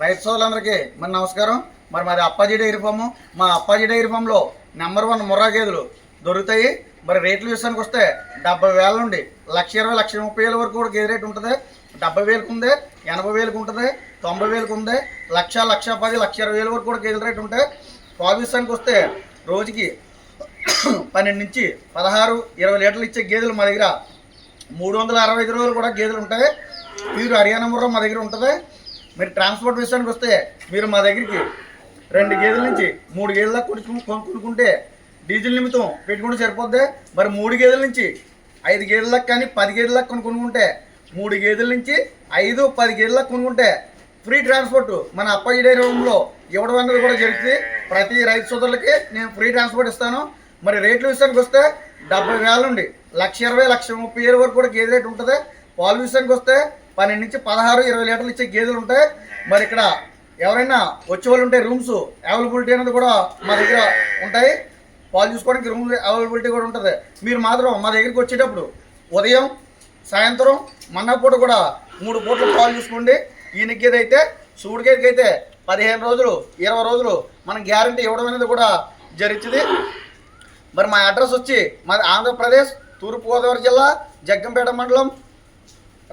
రైతు సోదరులందరికీ మరి నమస్కారం. మరి మాది అప్పాజీ డైరీ ఫామ్. మా అప్పాజీ డైరీ ఫామ్లో నెంబర్ వన్ ముర్రా గేదెలు దొరుకుతాయి. మరి రేట్లు విషయానికి వస్తే డెబ్బై వేల నుండి లక్ష ఇరవై లక్ష ముప్పై వేల వరకు కూడా గేదె రేట్ ఉంటుంది. డెబ్బై వేలకు ఉంది ఎనభై వేలకు ఉంటుంది తొంభై వేలకు ఉంది లక్ష లక్ష పది లక్ష ఇరవై వేల వరకు కూడా గేదెల రేట్ ఉంటాయి పాలు విషయానికి వస్తే రోజుకి పన్నెండు నుంచి పదహారు ఇరవై లీటర్లు ఇచ్చే గేదెలు మా దగ్గర మూడు వందల అరవై ఐదు రోజులు కూడా గేదెలు ఉంటాయి. ప్యూర్ హర్యానా ముర్రం మా దగ్గర ఉంటుంది. మీరు ట్రాన్స్పోర్ట్ విషయానికి వస్తే మీరు మా దగ్గరికి రెండు గేదెల నుంచి మూడు గేదెల దాకా కొనుక్కుంటే డీజిల్ నిమిత్తం పెట్టుకుంటే సరిపోద్ది. మరి మూడు గేదెల నుంచి ఐదు గేదెల దాకా కానీ పది గేదెల దాకా కొనుక్కుంటే మూడు గేదెల నుంచి ఐదు పది గేదెల దాకా కొనుక్కుంటే ఫ్రీ ట్రాన్స్పోర్ట్ మన అప్పాజీ డైరీ రూమ్లో ఇవ్వడం అనేది కూడా జరుగుతుంది. ప్రతి రైతు సోదరులకి నేను ఫ్రీ ట్రాన్స్పోర్ట్ ఇస్తాను. మరి రేట్ల విషయానికి వస్తే డెబ్బై వేల నుండి లక్ష ఇరవై లక్ష ముప్పై వేల వరకు కూడా గేదె రేట్ ఉంటుంది. పాలు విషయానికి వస్తే పన్నెండు నుంచి పదహారు ఇరవై లీటర్లు ఇచ్చే గేదెలు ఉంటాయి మరి ఇక్కడ ఎవరైనా వచ్చే వాళ్ళు ఉంటే రూమ్స్ అవైలబిలిటీ అనేది కూడా మా దగ్గర ఉంటాయి. పాలు చూసుకోవడానికి రూమ్ అవైలబిలిటీ కూడా ఉంటుంది. మీరు మాత్రం మా దగ్గరికి వచ్చేటప్పుడు ఉదయం సాయంత్రం మన్నపూట కూడా మూడు పూటలు పాలు చూసుకోండి ఈయనకి అయితే సూడికేకి అయితే పదిహేను రోజులు ఇరవై రోజులు మనం గ్యారంటీ ఇవ్వడం అనేది కూడా జరుగుతుంది. మరి మా అడ్రస్ వచ్చి మాది ఆంధ్రప్రదేశ్ తూర్పుగోదావరి జిల్లా జగ్గంపేట మండలం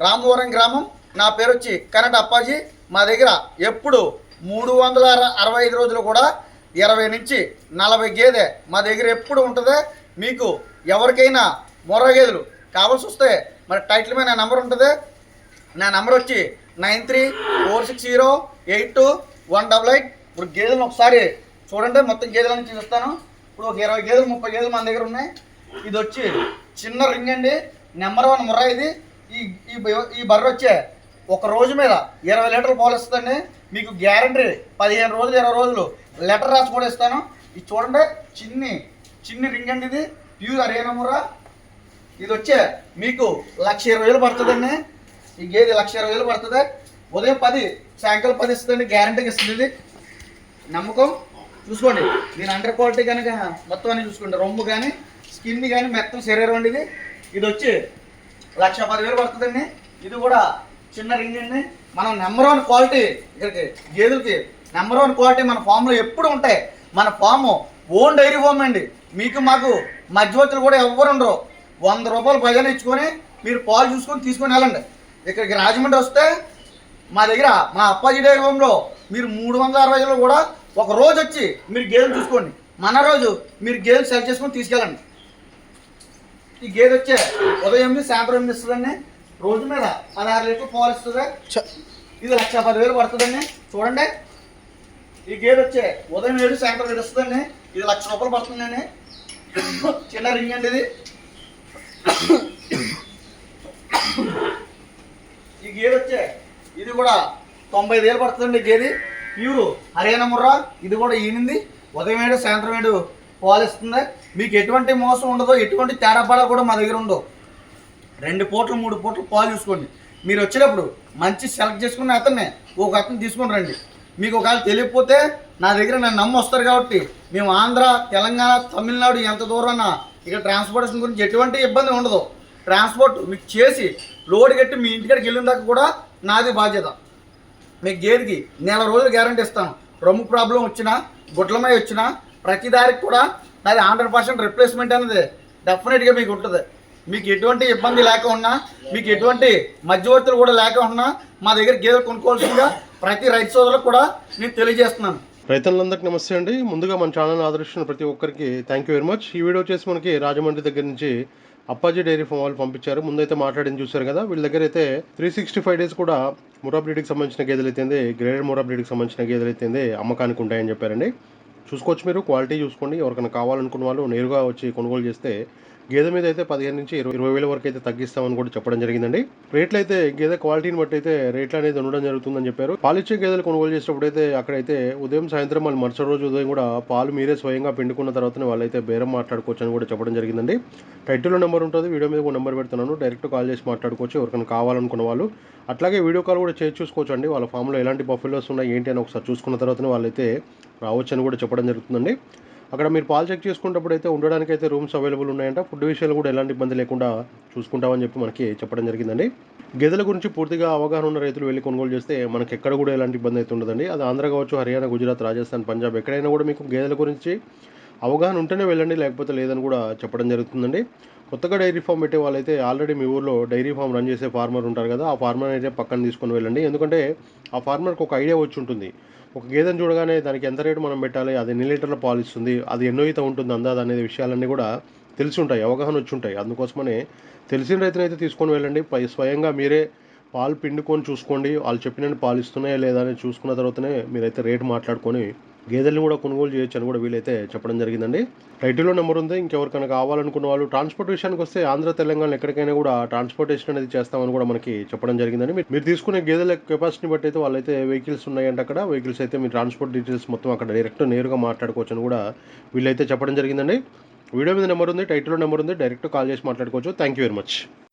రామవరం గ్రామం. నా పేరు వచ్చి కనట అప్పాజీ. మా దగ్గర ఎప్పుడు మూడు వందల అరవై ఐదు రోజులు కూడా ఇరవై నుంచి నలభై గేదె మా దగ్గర ఎప్పుడు ఉంటుంది. మీకు ఎవరికైనా మొర్ర గేదెలు కావాల్సి వస్తే మరి టైటిల్ మీద నా నెంబర్ ఉంటుంది. నా నెంబర్ వచ్చి nine three four six zero eight two one double eight. ఇప్పుడు గేదెలను ఒకసారి చూడండి మొత్తం గేదెల నుంచి చూస్తాను ఇప్పుడు ఒక ఇరవై గేదెలు ముప్పై గేదెలు మన దగ్గర ఉన్నాయి. ఇది వచ్చి చిన్న రింగ్ అండి. నెంబర్ వన్ ముర్రా ఇది. ఈ ఈ ఈ బర్రె వచ్చే ఒక రోజు మీద ఇరవై లీటర్లు పాలు ఇస్తుందండి. మీకు గ్యారంటీ పదిహేను రోజులు ఇరవై రోజులు లెటర్ రాసి కూడా ఇస్తాను. ఇది చూడండి చిన్ని చిన్ని రింగ్ అండి ఇది. ప్యూర్ అరేనమురా ఇది వచ్చే మీకు లక్ష ఇరవై వేలు పడుతుందండి. ఈ గేది లక్ష ఇరవై వేలు పడుతుంది. ఉదయం పది సాయంకాలం పది ఇస్తుందండి గ్యారంటీకి ఇస్తుంది ఇది. నమ్మకం? చూసుకోండి దీని అండర్ క్వాలిటీ కనుక మొత్తం అన్ని చూసుకోండి. రొమ్ము కానీ స్కిన్ కానీ మెత్తం శరీరం అండి ఇది. ఇది వచ్చి లక్ష పదివేలు పడుతుందండి. ఇది కూడా చిన్న రింగ్ అండి. మనం నెంబర్ వన్ క్వాలిటీ ఇక్కడికి గేదెలకి నెంబర్ వన్ క్వాలిటీ మన ఫామ్లో ఎప్పుడు ఉంటాయి. మన ఫామ్ ఓన్ డైరీ ఫామ్ అండి. మీకు మాకు మధ్యవర్తులు కూడా ఎవ్వరు ఉండరు. వంద రూపాయలు భజన ఇచ్చుకొని మీరు పాలు చూసుకొని తీసుకొని వెళ్ళండి. ఇక్కడికి రాజమండ్రి వస్తే మా దగ్గర మా అప్పాజీ డైరీ ఫామ్లో మీరు మూడు వందల అరవై కూడా ఒక రోజు వచ్చి మీరు గేదెలు చూసుకోండి. మన రోజు మీరు గేదెలు సెలెక్ట్ చేసుకొని తీసుకెళ్ళండి. ఈ గేదె వచ్చే ఉదయం ఎనిమిది సాయంత్రం ఎనిమిది ఇస్తుందండి రోజు మీద పదహారు లీటర్ పాలు ఇస్తుంది? ఇది లక్ష పదివేలు పడుతుందండి. చూడండి. ఈ గేదె వచ్చే ఉదయం ఏడు సాయంత్రం ఏడు వస్తుందండి. ఇది లక్ష రూపాయలు పడుతుందండి. చిన్న రింగ్ అండి ఇది. ఈ గేదె వచ్చే ఇది కూడా తొంభై ఐదు వేలు పడుతుందండి గేది. ప్యూరు హర్యానా ముర్రా. ఇది కూడా ఈనింది ఉదయం ఏడు సాయంత్రం ఏడు పాలు ఇస్తుంది మీకు ఎటువంటి మోసం ఉండదు ఎటువంటి తేడాపడా కూడా మా దగ్గర ఉండవు. రెండు పూటలు మూడు పూటలు పాలు చూసుకోండి. మీరు వచ్చేటప్పుడు మంచి సెలెక్ట్ చేసుకున్న అతన్ని ఒక అతను తీసుకుని రండి. మీకు ఒకవేళ తెలియకపోతే నా దగ్గర నన్ను నమ్మి వస్తారు కాబట్టి మేము ఆంధ్ర తెలంగాణ తమిళనాడు ఎంత దూరాన ఇక్కడ ట్రాన్స్పోర్టేషన్ గురించి ఎటువంటి ఇబ్బంది ఉండదు. ట్రాన్స్పోర్ట్ మీకు చేసి లోడ్ కట్టి మీ ఇంటికాడికి వెళ్ళిన దాకా కూడా నాది బాధ్యత. మీకు గేదెకి నెల రోజులు గ్యారంటీ ఇస్తాను. రొమ్ము ప్రాబ్లం వచ్చినా గుడ్లమై వచ్చినా ప్రతి దారికి కూడా నాది హండ్రెడ్ పర్సెంట్ రిప్లేస్మెంట్ అనేది డెఫినెట్గా మీకు ఉంటుంది. మీకు ఎటువంటి ఇబ్బంది లేక ఉన్నా మీకు ఎటువంటి మధ్యవర్తులు కూడా లేక ఉన్నా మా దగ్గర గేదెలు కొనుక్కోవాల్సిందిగా ప్రతి రైతు సోదరులకు కూడా నేను తెలియజేస్తున్నాను. రైతులందరికీ నమస్తే అండి. ముందుగా మన ఛానల్ ఆదరిస్తున్న ప్రతి ఒక్కరికి థ్యాంక్ యూ వెరీ మచ్ ఈ వీడియో వచ్చేసి మనకి రాజమండ్రి దగ్గర నుంచి అప్పాజీ డైరీ ఫామ్ వాళ్ళు పంపించారు. ముందైతే మాట్లాడింది చూశారు కదా వీళ్ళ దగ్గర అయితే త్రీ సిక్స్టీ ఫైవ్ డేస్ కూడా మురా బ్రీడ్కి సంబంధించిన గేదెలు అయితే గ్రేడెడ్ మురా బ్రీడ్కి సంబంధించిన గేదెలు అయితే అమ్మకానికి ఉంటాయని చెప్పారండి. చూసుకోవచ్చు మీరు. క్వాలిటీ చూసుకోండి. ఎవరికైనా కావాలనుకున్న వాళ్ళు నేరుగా వచ్చి కొనుగోలు చేస్తే గేదె మీద అయితే పదిహేను నుంచి ఇరవై ఇరవై వేల వరకు అయితే తగ్గిస్తామని కూడా చెప్పడం జరిగిందండి. రేట్లు అయితే గేదె క్వాలిటీని బట్టి అయితే రేట్లు అనేది ఉండడం జరుగుతుందని చెప్పారు. పాలిచ్చే గేదెలు కొనుగోలు చేసేటప్పుడు అయితే అక్కడైతే ఉదయం సాయంత్రం మళ్ళీ మరుసటి రోజు ఉదయం కూడా పాలు మీరే స్వయంగా పిండుకున్న తర్వాతనే వాళ్ళైతే బేరం మాట్లాడుకోవచ్చు అని కూడా చెప్పడం జరిగిందండి. టైటిల్లో నెంబర్ ఉంటుంది. వీడియో మీద కూడా నెంబర్ పెడుతున్నాను. డైరెక్ట్ కాల్ చేసి మాట్లాడుకోవచ్చు. ఎవరికైనా కావాలనుకున్న వాళ్ళు అట్లాగే వీడియో కాల్ కూడా చేసి చూసుకోవచ్చు అండి వాళ్ళ ఫామ్లో ఎలాంటి బఫెలోస్ ఉన్నాయి ఏంటి అని ఒకసారి చూసుకున్న తర్వాతనే వాళ్ళైతే రావచ్చు అని కూడా చెప్పడం జరుగుతుందండి. అక్కడ మీరు పాలు చెక్ చేసుకున్నప్పుడు అయితే ఉండడానికి అయితే రూమ్స్ అవైలబుల్ ఉన్నాయంట. ఫుడ్ విషయాలు కూడా ఎలాంటి ఇబ్బంది లేకుండా చూసుకుంటామని చెప్పి మనకి చెప్పడం జరిగిందండి. గేదెల గురించి పూర్తిగా అవగాహన ఉన్న రైతులు వెళ్ళి కొనుగోలు చేస్తే మనకి ఎక్కడ కూడా ఎలాంటి ఇబ్బంది అయితే ఉండదండి. అది ఆంధ్ర కావచ్చు హర్యానా గుజరాత్ రాజస్థాన్ పంజాబ్ ఎక్కడైనా కూడా మీకు గేదెల గురించి అవగాహన ఉంటేనే వెళ్ళండి లేకపోతే లేదని కూడా చెప్పడం జరుగుతుందండి. కొత్తగా డైరీ ఫామ్ పెట్టే వాళ్ళైతే ఆల్రెడీ మీ ఊర్లో డైరీ ఫామ్ రన్ చేసే ఫార్మర్ ఉంటారు కదా ఆ ఫార్మర్ అయితే పక్కన తీసుకొని వెళ్ళండి. ఎందుకంటే ఆ ఫార్మర్కి ఒక ఐడియా వచ్చి ఉంటుంది. ఒక గేదెను చూడగానే దానికి ఎంత రేటు మనం పెట్టాలి అది ఎన్ని లీటర్ల పాలు ఇస్తుంది అది ఎన్నో ఈత ఉంటుంది అందాది అనేది విషయాలన్నీ కూడా తెలిసి ఉంటాయి అవగాహన వచ్చి ఉంటాయి. అందుకోసమనే తెలిసిన రైతునైతే తీసుకొని వెళ్ళండి. పై స్వయంగా మీరే పాలు పిండుకొని చూసుకోండి. వాళ్ళు చెప్పినట్టు పాలు ఇస్తున్నాయా లేదా అని చూసుకున్న తర్వాతనే మీరైతే రేటు మాట్లాడుకొని గేదెల్ని కూడా కొనుగోలు చేయొచ్చు అని కూడా వీలైతే చెప్పడం జరిగిందండి. టైటిల్లో నెంబర్ ఉంది. ఇంకెవరికైనా కావాలనుకున్న వాళ్ళు ట్రాన్స్పోర్ట్ విషయానికి వస్తే ఆంధ్ర తెలంగాణ ఎక్కడికైనా కూడా ట్రాన్స్పోర్టేషన్ అనేది చేస్తామని కూడా మనకి చెప్పడం జరిగిందండి. మీరు- మీరు తీసుకునే గేదెల కెపాసిటీని బట్టి అయితే వాళ్ళైతే వెహికల్స్ ఉన్నాయంటే అక్కడ. వెహికల్స్ అయితే మీ ట్రాన్స్పోర్ట్ డీటెయిల్స్ మొత్తం అక్కడ డైరెక్ట్ నేరుగా మాట్లాడుకోవచ్చు అని కూడా వీళ్ళైతే చెప్పడం జరిగిందండి. వీడియో మీద నెంబర్ ఉంది టైటిల్లో నెంబర్ ఉంది. డైరెక్ట్ కాల్ చేసి మాట్లాడుకోవచ్చు. Thank you very much.